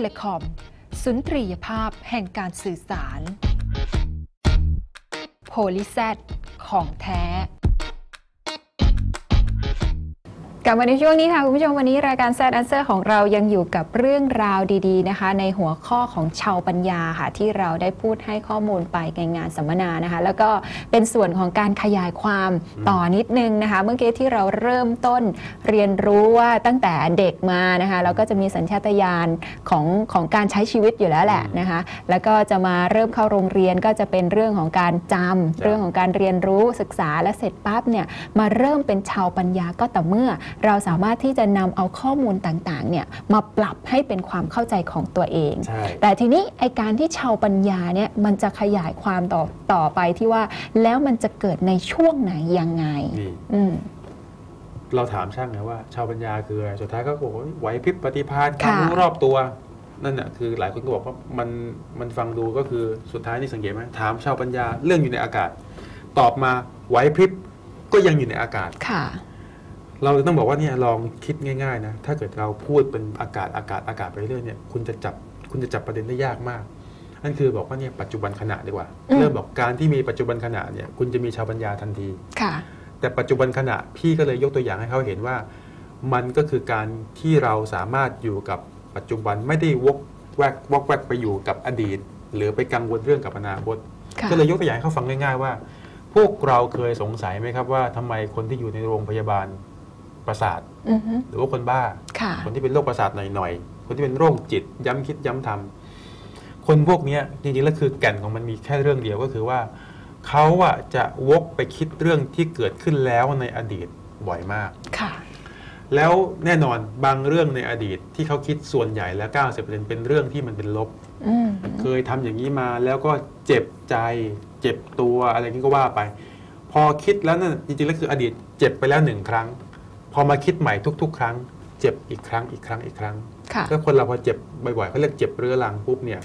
เลคอม สุนทรียภาพแห่งการสื่อสาร โพลิแซของแท้ กลับมาในช่วงนี้ค่ะ คุณผู้ชมวันนี้รายการแซดแอนเซอร์ของเรายังอยู่กับเรื่องราวดีๆนะคะ ในหัวข้อของชาวปัญญาค่ะ ที่เราได้พูดให้ข้อมูลไปในงานสัมมนานะคะ แล้วก็เป็นส่วนของการขยายความต่อนิดนึงนะคะ เมื่อกี้ที่เราเริ่มต้นเรียนรู้ว่าตั้งแต่เด็กมานะคะเราก็จะมีสัญชาตญาณของของการใช้ชีวิตอยู่แล้วแหละนะคะ แล้วก็จะมาเริ่มเข้าโรงเรียนก็จะเป็นเรื่องของการจำเรื่องของการเรียนรู้ศึกษาและเสร็จปั๊บเนี่ยมาเริ่มเป็นชาวปัญญาก็ต่อเมื่อเราสามารถที่จะนำเอาข้อมูลต่างๆเนี่ยมาปรับให้เป็นความเข้าใจของตัวเองใช่แต่ทีนี้ไอการที่ชาวปัญญาเนี่ยมันจะขยายความต่อต่อไปที่ว่าแล้วมันจะเกิดในช่วงไหนยังไงนี่อืมเราถามช่างไงว่าชาวปัญญาคืออะไรสุดท้ายก็บอกว่าไหวพริบปฏิภาณค่ะความรู้รอบตัวนั่นแหะคือหลายคนก็บอกว่ามันมันฟังดูก็คือสุดท้ายนี่สังเกตไหมถามชาวปัญญาเรื่องอยู่ในอากาศ ตอบมาไหวพริบก็ยังอยู่ในอากาศค่ะ เราต้องบอกว่าเนี่ยลองคิดง่ายๆนะถ้าเกิดเราพูดเป็นอากาศอากาศอากาศไปเรื่อยเนี่ยคุณจะจับคุณจะจับประเด็นได้ยากมากนั่นคือบอกว่าเนี่ยปัจจุบันขณะดีกว่าอืมเริ่มบอกการที่มีปัจจุบันขณะเนี่ยคุณจะมีชาวปัญญาทันทีค่ะ แต่ปัจจุบันขณะพี่ก็เลยยกตัวอย่างให้เขาเห็นว่า มันก็คือการที่เราสามารถอยู่กับปัจจุบันไม่ได้วกแวกวกแวกไปอยู่กับอดีต หรือไปกังวลเรื่องกับอนาคตค่ะก็เลยยกตัวอย่างให้เขาฟังง่าย ๆ ว่า พวกเราเคยสงสัยไหมครับว่าทำไมคนที่อยู่ในโรงพยาบาล ประสาท อือฮึหรือว่าคนบ้า ค่ะ คนที่เป็นโรคประสาทหน่อยๆ คนที่เป็นโรคจิต ย้ำคิดย้ำทำคนพวกเนี้ยจริงๆแล้วคือแก่นของมันมีแค่เรื่องเดียวก็คือว่าเขาอะจะวกไปคิดเรื่องที่เกิดขึ้นแล้วในอดีตบ่อยมาก ค่ะ แล้วแน่นอนบางเรื่องในอดีตที่เขาคิดส่วนใหญ่แล้ว 90%เป็นเรื่องที่มันเป็นลบ อืมเคยทำอย่างนี้มาแล้วก็เจ็บใจ เจ็บตัวอะไรนี้ก็ว่าไป พอคิดแล้วนั่นจริงๆแล้วคืออดีตเจ็บไปแล้วหนึ่งครั้ง พอมาคิดใหม่ทุก ๆ ครั้ง เจ็บอีกครั้งอีกครั้งอีกครั้งค่ะก็คนเราพอเจ็บบ่อยๆเขาเรียกเจ็บเรื้อรังปุ๊บเนี่ย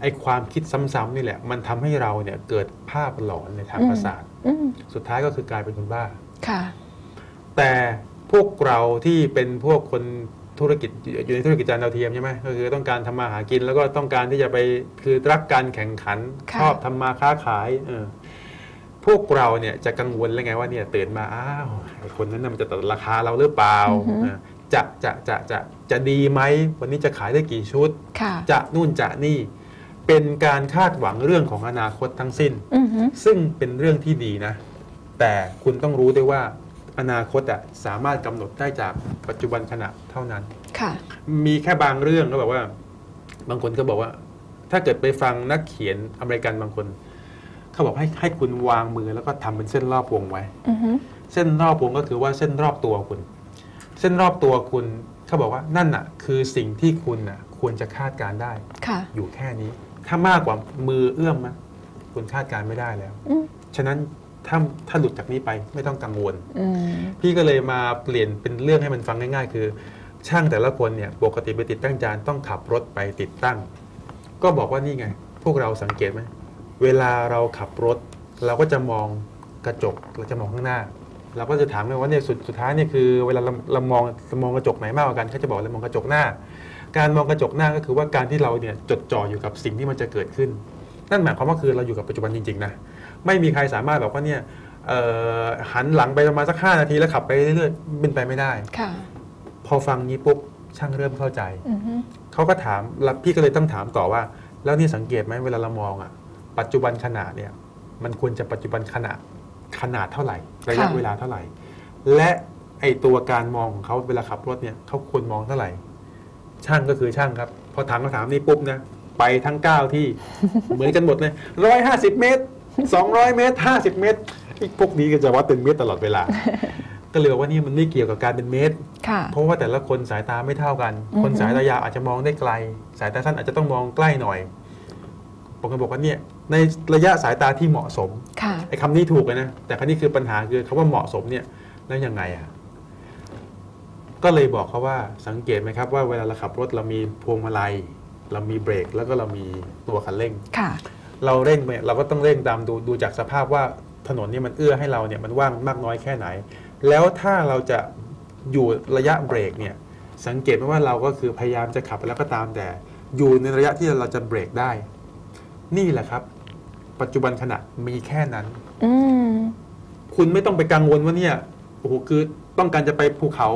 ไอความคิดซ้ำๆนี่แหละ มันทำให้เราเนี่ยเกิดภาพหลอนในทางอืมประสาทอืมสุดท้ายก็คือกลายเป็นคนบ้าค่ะ แต่พวกเราที่เป็นพวกคนธุรกิจอยู่ในธุรกิจจานดาวเทียมใช่ไหมก็คือต้องการทำมาหากินแล้วก็ต้องการที่จะไปคือรักการแข่งขันค่ะชอบทำมาค้าขายเออ พวกเราเนี่ยจะกังวลแล้วไงว่าเนี่ยตื่นมาอ้าวไอ้คนนั้นน่ะมันจะตัดราคาเราหรือเปล่าเออจะจะจะจะจะดีไหมวันนี้จะขายได้กี่ชุด ค่ะ จะนู่นจะนี่ เป็นการคาดหวังเรื่องของอนาคตทั้งสิ้น อือฮึซึ่งเป็นเรื่องที่ดีนะ แต่คุณต้องรู้ด้วยว่าอนาคตอะสามารถกำหนดได้จากปัจจุบันขณะเท่านั้น ค่ะ มีแค่บางเรื่องก็แบบว่า บางคนก็บอกว่า ถ้าเกิดไปฟังนักเขียนอเมริกันบางคน เขาบอกให้ให้คุณวางมือแล้วก็ทำเป็นเส้นรอบวงไว้อือฮึเส้นรอบวงก็คือว่าเส้นรอบตัวคุณ เส้นรอบตัวคุณเขาบอกว่านั่นน่ะ คือสิ่งที่คุณน่ะ ควรจะคาดการณ์ได้ค่ะอยู่แค่นี้ ถ้ามากกว่ามือเอื้อมนะคุณคาดการณ์ไม่ได้แล้วอืมฉะนั้นถ้าถ้าหลุดจากนี้ไปไม่ต้องกังวลอืมพี่ก็เลยมาเปลี่ยนเป็นเรื่องให้มันฟังง่าย ๆ คือ ช่างแต่ละคนเนี่ยปกติไปติดตั้งจานต้องขับรถไปติดตั้ง ก็บอกว่านี่ไง พวกเราสังเกตไหม เวลาเราขับรถ เราก็จะมองกระจกเราจะมองข้างหน้า เราก็จะถามกันว่าเนี่ยสุดสุดท้ายเนี่ยคือเวลาเราเรามองเรามองกระจกไหนมากกว่ากันเขาจะบอกเรามองกระจกหน้า การมองกระจกหน้าก็คือว่าการที่เราเนี่ยจดจ่ออยู่กับสิ่งที่มันจะเกิดขึ้น นั่นหมายความว่าคือเราอยู่กับปัจจุบันจริงๆนะไม่มีใครสามารถบอกว่าเนี่ยเอ่อหันหลังไปประมาณสักห้านาทีแล้วขับไปเรื่อยๆเป็นไปไม่ได้ค่ะพอฟังนี้ปุ๊บช่างเริ่มเข้าใจอือฮึเขาก็ถามแล้วพี่ก็เลยต้องถามต่อว่า แล้วนี่สังเกตไหมเวลาเรามองอะ ปัจจุบันขนาดเนี่ยมันควรจะปัจจุบันขนาดขนาดเท่าไหร่ ระยะเวลาเท่าไหร่ และไอตัวการมองของเขาเวลาขับรถเนี่ยเขาควรมองเท่าไหร่ ช่างก็คือช่างครับ พอถามคำถามนี้ปุ๊บนะไปทั้ง 9 ที่เหมือนกันหมดเลยร้อยห้าสิบเมตรสองร้อยเมตรห้าสิบเมตรไอ้พวกนี้ก็จะวัดเป็นเมตรตลอดเวลา ก็เลยบอกว่านี่มันไม่เกี่ยวกับการเป็นเมตรค่ะเพราะว่าแต่ละคนสายตาไม่เท่ากันอือฮึคนสายตายาวอาจจะมองได้ไกล สายตาสั้นอาจจะต้องมองใกล้หน่อย ผมก็บอกว่าเนี่ยในระยะสายตาที่เหมาะสมค่ะไอ้คำนี้ถูกเลยนะ แต่คำนี้คือปัญหาคือคาว่าเหมาะสมเนี่ยแล้วยังไงอะก็เลยบอกเขาว่าสังเกตไหมครับว่าเวลาเราขับรถเรามีพวงมาลัย เรามีเบรกแล้วก็เรามีตัวคันเร่งค่ะเราเร่งไปเราก็ต้องเร่งตามดูดูจากสภาพว่าถนนนี่มันเอื้อให้เราเนี่ยมันว่างมากน้อยแค่ไหน แล้วถ้าเราจะอยู่ระยะเบรกเนี่ยสังเกตไหมว่าเราก็คือพยายามจะขับไปแล้วก็ตามแต่ อยู่ในระยะที่เราจะเบรกได้ นี่แหละครับ ปัจจุบันขณะมีแค่นั้น อืมคุณไม่ต้องไปกังวลว่าเนี่ยโอ้โหคือต้องการจะไปภูเขา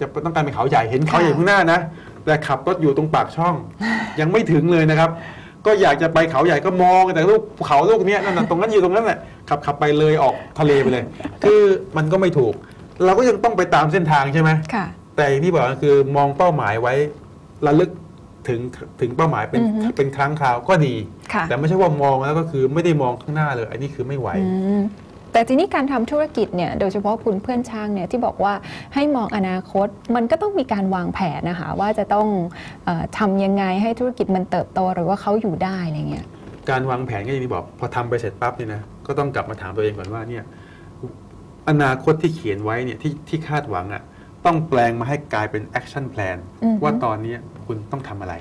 จะต้องการไปเขาใหญ่เห็นเขาใหญ่ข้างหน้านะแต่ขับรถอยู่ตรงปากช่อง ยังไม่ถึงเลยนะครับ ก็อยากจะไปเขาใหญ่ก็มองแต่ลูกภูเขาลูกเนี้ยนั่นนะตรงนั้นอยู่ตรงนั้นแหละขับขับไปเลยออกทะเลไปเลย คือมันก็ไม่ถูก เราก็ยังต้องไปตามเส้นทางใช่ไหมค่ะแต่อย่างที่บอกก็คือมองเป้าหมายไว้ระลึก ถึงถึงเป้าหมายเป็นอือฮึเป็นครั้งคราวก็ดีค่ะแต่ไม่ใช่ว่ามองแล้วก็คือไม่ได้มองข้างหน้าเลย อันนี้คือไม่ไหวอืมแต่ทีนี้การทำธุรกิจเนี่ยโดยเฉพาะคุณเพื่อนช่างเนี่ยที่บอกว่าให้มองอนาคตมันก็ต้องมีการวางแผนนะคะ ว่าจะต้องเออทำยังไงให้ธุรกิจมันเติบโตหรือว่าเขาอยู่ได้อะไรเงี้ยการวางแผนก็อย่างที่บอกพอทำไปเสร็จปั๊บเนี่ยนะก็ต้องกลับมาถามตัวเองก่อนว่าเนี่ยอนาคตที่เขียนไว้เนี่ยที่ที่คาดหวังอะ่ะ ต้องแปลงมาให้กลายเป็นแอคชั่นแพลนอือฮึว่าตอนเนี้ยคุณต้องทำอะไร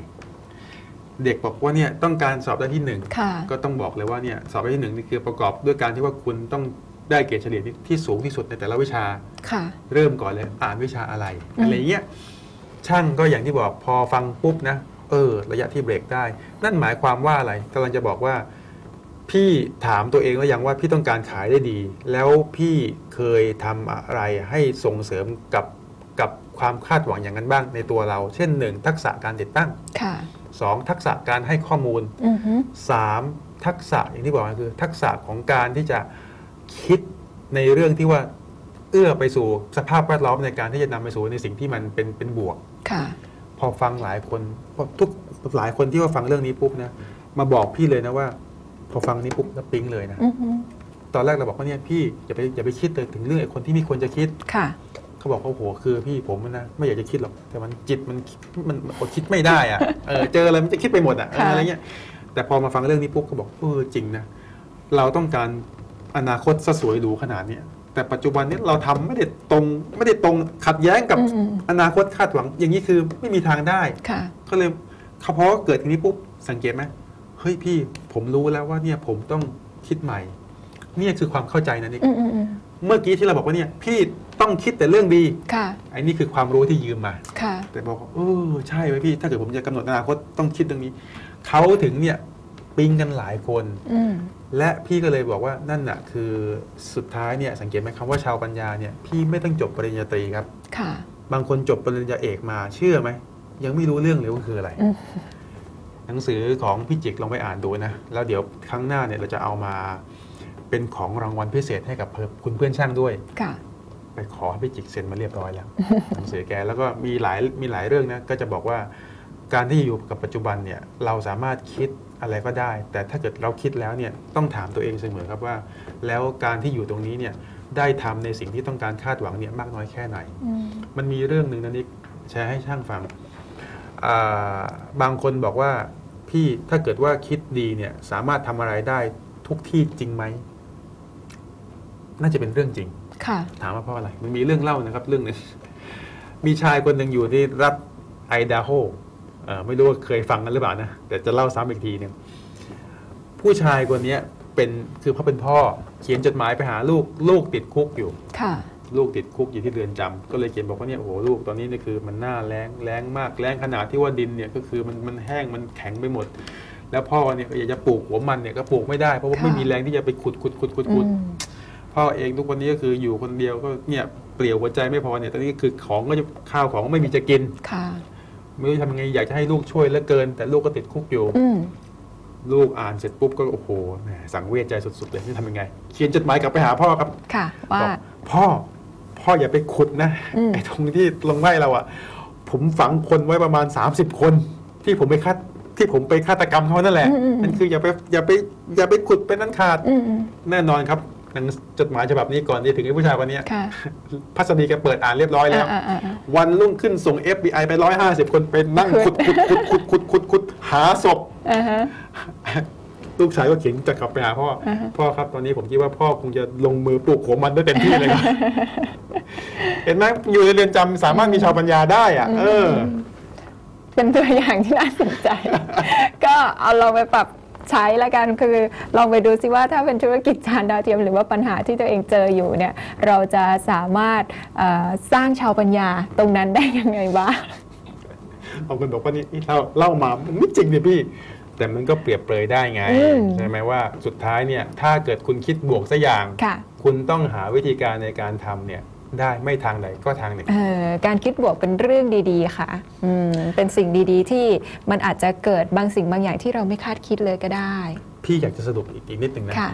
เด็กบอกว่าเนี่ยต้องการสอบได้ที่หนึ่งค่ะก็ต้องบอกเลยว่าเนี่ยสอบได้ที่หนึ่งนี่คือประกอบด้วยการที่ว่าคุณต้องได้เกรดเฉลี่ยที่ที่สูงที่สุดในแต่ละวิชาค่ะเริ่มก่อนเลยอ่านวิชาอะไรอืมอะไรเงี้ยช่างก็อย่างที่บอกพอฟังปุ๊บนะ เออ ระยะที่เบรกได้ นั่นหมายความว่าอะไรกำลังจะบอกว่า พี่ถามตัวเองแล้วยังว่าพี่ต้องการขายได้ดี แล้วพี่เคยทำอะไรให้ส่งเสริมกับ กับความคาดหวังอย่างนั้นบ้างในตัวเรา เช่นหนึ่งทักษะการติดตั้งค่ะสองทักษะการให้ข้อมูลอือฮึสามทักษะอย่างที่บอกก็คือ ทักษะของการที่จะคิดในเรื่องที่ว่าเอื้อไปสู่สภาพแวดล้อมในการที่จะนำไปสู่ในสิ่งที่มันเป็นเป็นบวกค่ะ พอฟังหลายคนพอทุกหลายคนที่ว่าฟังเรื่องนี้ปุ๊บนะมาบอกพี่เลยนะว่า พอฟังนี้ปุ๊บแล้วปิ๊งเลยนะอือฮึตอนแรกเราบอกว่าเนี่ยพี่อย่าไปอย่าไปคิดเลยถึงเรื่องไอ้คนที่ไมีควรจะคิดค่ะ เขาบอกว่าโอ้โหคือพี่ผมนะไม่อยากจะคิดหรอก แต่มันจิตมันมันมันอดคิดไม่ได้อะเออเจออะไรมันจะคิดไปหมดอะเออค่ะอะไรเงี้ยแต่พอมาฟังเรื่องนี้ปุ๊บเขาบอกเออจริงนะเราต้องการอนาคตซะสวยหรูขนาดเนี้ยแต่ปัจจุบันนี้เราทำไม่ได้ตรงไม่ได้ตรงขัดแย้งกับอืมอืมอนาคตคาดหวัง อย่างนี้คือไม่มีทางได้ค่ะก็เลยเขาพอเกิดทีนี้ปุ๊บสังเกตไหมเฮ้ยพี่ผมรู้แล้วว่าเนี่ยผมต้องคิดใหม่ เนี่ยคือความเข้าใจนะนี่อืมอืมอืม เมื่อกี้ที่เราบอกว่าเนี่ยพี่ต้องคิดแต่เรื่องดีค่ะไอ้นี่คือความรู้ที่ยืมมา ค่ะ แต่บอกว่าเออใช่ไว้ยพี่ ถ้าเกิดผมจะกำหนดอนาคตต้องคิดเรื่องนี้เขาถึงเนี่ยปิ๊งกันหลายคน อืมและพี่ก็เลยบอกว่านั่นน่ะคือสุดท้ายเนี่ยสังเกตไหมคำว่าชาวปัญญาเนี่ยพี่ไม่ต้องจบปริญญาตรีครับ ค่ะ บางคนจบปริญญาเอกมาเชื่อไหม ยังไม่รู้เรื่องเลยว่าคืออะไร อืม หนังสือของพี่จิกลองไปอ่านดูนะ แล้วเดี๋ยวครั้งหน้าเนี่ยเราจะเอามา เป็นของรางวัลพิเศษให้กับคุณเพื่อนช่างด้วยค่ะไปขอให้พี่จิกเซ็นมาเรียบร้อยแล้วหนังสือแกแล้วก็มีหลายมีหลายเรื่องนะก็จะบอกว่า การที่อยู่กับปัจจุบันเนี่ยเราสามารถคิดอะไรก็ได้ แต่ถ้าเกิดเราคิดแล้วเนี่ยต้องถามตัวเองเสมอครับว่า แล้วการที่อยู่ตรงนี้เนี่ยได้ทำในสิ่งที่ต้องการคาดหวังเนี่ยมากน้อยแค่ไหนอืมมันมีเรื่องหนึ่งนะนิกแชร์ให้ช่างฟังอ่าบางคนบอกว่าพี่ถ้าเกิดว่าคิดดีเนี่ยสามารถทำอะไรได้ทุกที่จริงไหม น่าจะเป็นเรื่องจริง ค่ะ ถามว่าเพราะอะไร มันมีเรื่องเล่านะครับ เรื่องหนึงมีชายคนหนึ่งอยู่ที่รัฐไอดาโฮเอ่อไม่รู้ว่าเคยฟังกันหรือเปล่านะแต่จะเล่าซ้ำอีกทีหนึ่งผู้ชายคนเนี้ยเป็นคือเขาเป็นพ่อ เขียนจดหมายไปหาลูกลูกติดคุกอยู่ ค่ะ ลูกติดคุกอยู่ที่เรือนจำก็เลยเขียนบอกว่าเนี่ยโอ้โหลูกตอนนี้เนี่ยคือ มันหน้าแรงแรงมากแรงขนาดที่ว่าดินเนี่ยก็คือมันมันแห้งมันแข็งไปหมด แล้วพ่อเนี่ยก็อยากจะปลูกหัวมันเนี่ยก็ปลูกไม่ได้เพราะว่าค่ะไม่มีแรงที่จะไปขุดขุดขุดขุดอืขุดม พ่อเองทุกวันนี้ก็คืออยู่คนเดียวก็เนี่ยเปลี่ยวหัวใจไม่พอเนี่ยตอนนี้คือของก็จะข้าวของก็ไม่มีจะกินค่ะไม่รู้จะทำยังไงอยากจะให้ลูกช่วยเหลือเกิน แต่ลูกก็ติดคุกอยู่อืมลูกอ่านเสร็จปุ๊บก็โอ้โหแหมสังเวชใจสุดๆเลยจะทำยังไง เขียนจดหมายกลับไปหาพ่อครับ ค่ะ ว่าบอกพ่อ พ่ออย่าไปขุดนะอืมไอ้ตรงที่ลงไร่เราอะผมฝังคนไว้ประมาณ 30 คน ที่ผมไปฆาตที่ผมไปฆาตกรรมเขานั่นแหละนั่นคืออย่าไปอย่าไปอย่าไปขุดเป็นนั้นขาดอืมอืมแน่นอนครับ หนังจดหมายฉบับนี้ก่อนที่ถึงไอ้ผู้ชายคนเนี้ยค่ะพัสดีแกเปิดอ่านเรียบร้อยแล้วอ่าอ่าอ่าวันรุ่งขึ้นส่ง FBI ไป150คนไปนั่งขุดขุดขุดขุดขุดขุดขุดหาศพอ่าฮะลูกชายก็เขียนจะกลับไปหาพ่อออฮะพ่อครับตอนนี้ผมคิดว่าพ่อคงจะลงมือปลูกหัวมันได้เต็มที่เลยครับเห็นไหมอยู่ในเรือนจำสามารถมีชาวปัญญาได้อะเออ เป็นตัวอย่างที่น่าสนใจ ก็เอาเราไปปรับ ใช้ละกันคือลองไปดูซิว่าถ้าเป็นธุรกิจจานดาวเทียม หรือว่าปัญหาที่ตัวเองเจออยู่เนี่ยเราจะสามารถเอ่อสร้างชาวปัญญาตรงนั้นได้ยังไงบ้างบางคนบอกว่านี่นี่เล่าเล่ามามันไม่จริงเลยพี่ แต่มันก็เปรียบเปรยได้ไงอืมใช่ไหมว่าสุดท้ายเนี่ยถ้าเกิดคุณคิดบวกสักอย่างค่ะคุณต้องหาวิธีการในการทำเนี่ย ได้ไม่ทางใดก็ทางหนึ่งเอ่อการคิดบวกเป็นเรื่องดีๆ ค่ะอืมเป็นสิ่งดีๆ ที่มันอาจจะเกิดบางสิ่งบางอย่างที่เราไม่คาดคิดเลยก็ได้ พี่อยากจะสรุปอีกอีกนิดหนึ่งนะค่ะ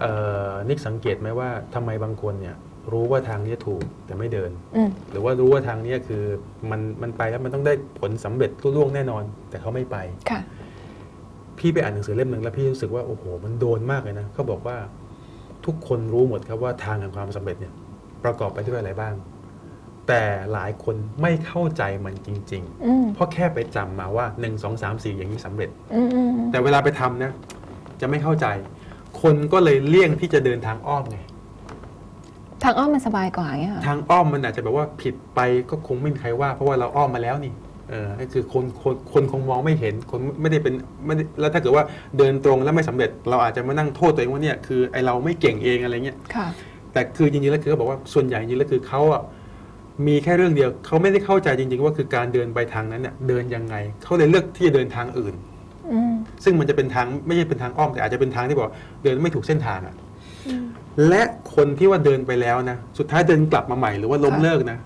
เอ่อนิกสังเกตไหมว่าทำไมบางคนเนี่ยรู้ว่าทางนี้ถูกแต่ไม่เดินอืมหรือว่ารู้ว่าทางนี้คือมันมันไปแล้วมันต้องได้ผลสำเร็จรุ่ล่วงแน่นอน แต่เขาไม่ไปค่ะพี่ไปอ่านหนังสือเล่มหนึ่งแล้วพี่รู้สึกว่าโอ้โหมันโดนมากเลยนะเขาบอกว่าทุกคนรู้หมดครับว่าทางแห่งความสำเร็จเนี่ย ประกอบไปด้วยอะไรบ้าง แต่หลายคนไม่เข้าใจมันจริงอืมๆเพราะแค่ไปจำมาว่า 1 2 3 4 อย่างนี้สำเร็จอืมอืมแต่เวลาไปทำนะ จะไม่เข้าใจ คนก็เลยเลี่ยงที่จะเดินทางอ้อมไงทางอ้อมมันสบายกว่าอย่างเงี้ยเหรอทางอ้อมมันอาจจะแบบว่าผิดไปก็คงไม่มีใครว่า เพราะว่าเราอ้อมมาแล้วนี่เออก็คือคนคนคนคงมองไม่เห็นคนไม่ได้เป็นไม่ได้แล้วถ้าเกิดว่าเดินตรงแล้วไม่สำเร็จ เราอาจจะมานั่งโทษตัวเองว่าเนี่ยคือไอเราไม่เก่งเองอะไรเงี้ยค่ะ แต่คือจริงๆแล้วคือเขาบอกว่าส่วนใหญ่จริงๆแล้วคือเขาอะมีแค่เรื่องเดียวเขาไม่ได้เข้าใจจริง ๆ ว่าคือการเดินไปทางนั้นเนี่ยเดินยังไงเขาเลยเลือกที่จะเดินทางอื่นอืมซึ่งมันจะเป็นทางไม่ใช่เป็นทางอ้อมแต่อาจจะเป็นทางที่บอกว่าเดินไม่ถูกเส้นทางอะและคนที่ว่าเดินไปแล้วนะสุดท้ายเดินกลับมาใหม่หรือว่าล้มค่ะเลิกนะ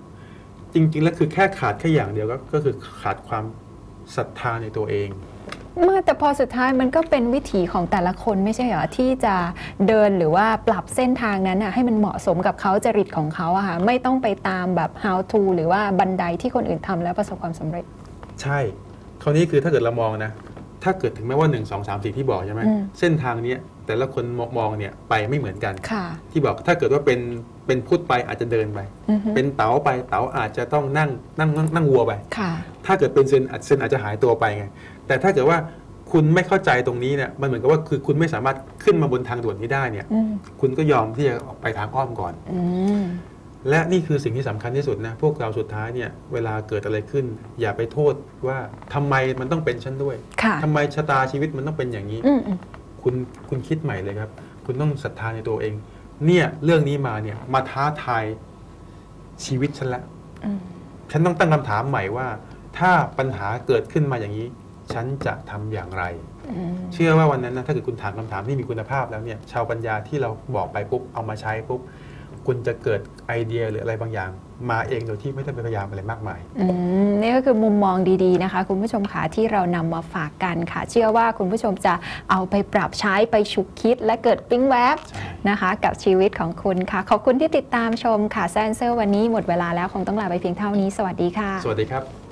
จริง ๆ แล้วคือแค่ขาดแค่อย่างเดียวก็ก็คือขาดความศรัทธาในตัวเองเมื่อแต่พอสุดท้ายมันก็เป็นวิถีของแต่ละคนไม่ใช่เหรอที่จะเดินหรือว่าปรับเส้นทางนั้นน่ะให้มันเหมาะสมกับเขาจริตของเขาอะค่ะไม่ต้องไปตามแบบ how to หรือว่าบันไดที่คนอื่นทำแล้วประสบความสำเร็จ ใช่คราวนี้คือถ้าเกิดเรามองนะ ถ้าเกิดถึงแม้ว่า 1 2 3 4 ที่บอกใช่ไหมอืมเส้นทางเนี้ยแต่ละคนมองเนี่ยไปไม่เหมือนกันค่ะที่บอกถ้าเกิดว่าเป็นเป็นพุทธไปอาจจะเดินไปอือฮึเป็นเต๋าไปเต๋าอาจจะต้องนั่งนั่งนั่งนั่งวัวไปค่ะถ้าเกิดเป็นเซนอาจเซนอาจจะหายตัวไปไง แต่ถ้าเกิดว่าคุณไม่เข้าใจตรงนี้เนี่ยมันเหมือนกับว่าคือคุณไม่สามารถขึ้นมาบนทางด่วนนี้ได้เนี่ยอืมคุณก็ยอมที่จะออกไปทางอ้อมก่อนอืมและนี่คือสิ่งที่สำคัญที่สุดนะพวกเราสุดท้ายเนี่ยเวลาเกิดอะไรขึ้น อย่าไปโทษว่าทำไมมันต้องเป็นฉันด้วยค่ะทำไมชะตาชีวิตมันต้องเป็นอย่างนี้อืมอืมคุณคุณคิดใหม่เลยครับ คุณต้องศรัทธาในตัวเอง เนี่ยเรื่องนี้มาเนี่ยมาท้าทายชีวิตฉันละอืมฉันต้องตั้งคำถามใหม่ว่า ถ้าปัญหาเกิดขึ้นมาอย่างนี้ ฉันจะทำอย่างไรอืมเชื่อว่าวันนั้นนะถ้าเกิดคุณถามคำถามที่มีคุณภาพแล้วเนี่ยชาวปัญญาที่เราบอกไปปุ๊บเอามาใช้ปุ๊บคุณจะเกิดไอเดียหรืออะไรบางอย่าง มาเองโดยที่ไม่ต้องไปพยายามอะไรมากมายอืมนี่ก็คือมุมมองดีๆนะคะ คุณผู้ชมค่ะที่เรานำมาฝากกันค่ะ เชื่อว่าคุณผู้ชมจะเอาไปปรับใช้ไปฉุกคิด และเกิดปิ้งแวบใช่นะคะ กับชีวิตของคุณค่ะ ขอบคุณที่ติดตามชมค่ะแซนเซอร์วันนี้หมดเวลาแล้วคงต้องลาไปเพียงเท่านี้ สวัสดีค่ะ สวัสดีครับ